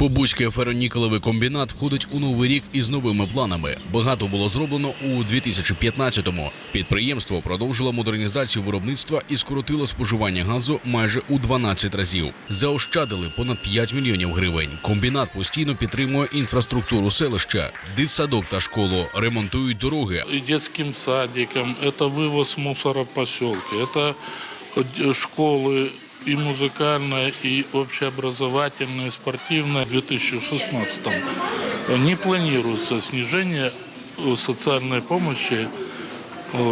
Побузький феронікелевий комбінат входить у новий рік із новими планами. Багато було зроблено у 2015-му. Підприємство продовжило модернізацію виробництва і скоротило споживання газу майже у 12 разів. Заощадили понад 5 мільйонів гривень. Комбінат постійно підтримує інфраструктуру селища, дитсадок та школу, ремонтують дороги, и детским садикам, это вывоз мусора в поселке, это э, школы и музыкальная, и общеобразовательная, и спортивная. В 2016 не планируется снижение э, социальной помощи э,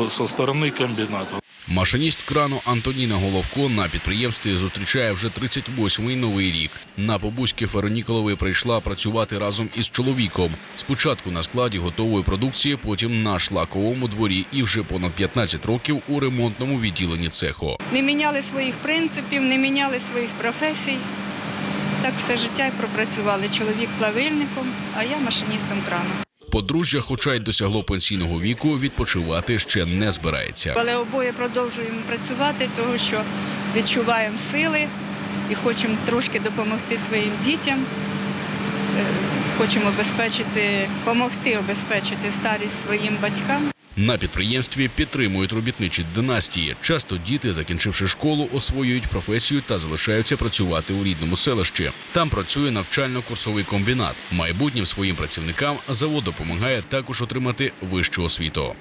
со стороны комбината. Машиніст крану Антоніна Головко на підприємстві зустрічає вже 38-й новий рік. На Побузьке Фероніколовий прийшла працювати разом із чоловіком. Спочатку на складі готової продукції, потім на шлаковому дворі і вже понад 15 років у ремонтному відділенні цеху. не міняли своїх принципів, не міняли своїх професій. Так все життя і пропрацювали. Чоловік плавильником, а я машиністом крану. Подружжя, хоча й досягло пенсійного віку, відпочивати ще не збирається. Але обоє продовжуємо працювати, тому що відчуваємо сили і хочемо трошки допомогти своїм дітям. Е, Хочемо обезпечити, допомогти обезпечити старість своїм батькам. На підприємстві підтримують робітничі династії. Часто діти, закінчивши школу, освоюють професію та залишаються працювати у рідному селищі. Там працює навчально-курсовий комбінат. Майбутнім своїм працівникам завод допомагає також отримати вищу освіту.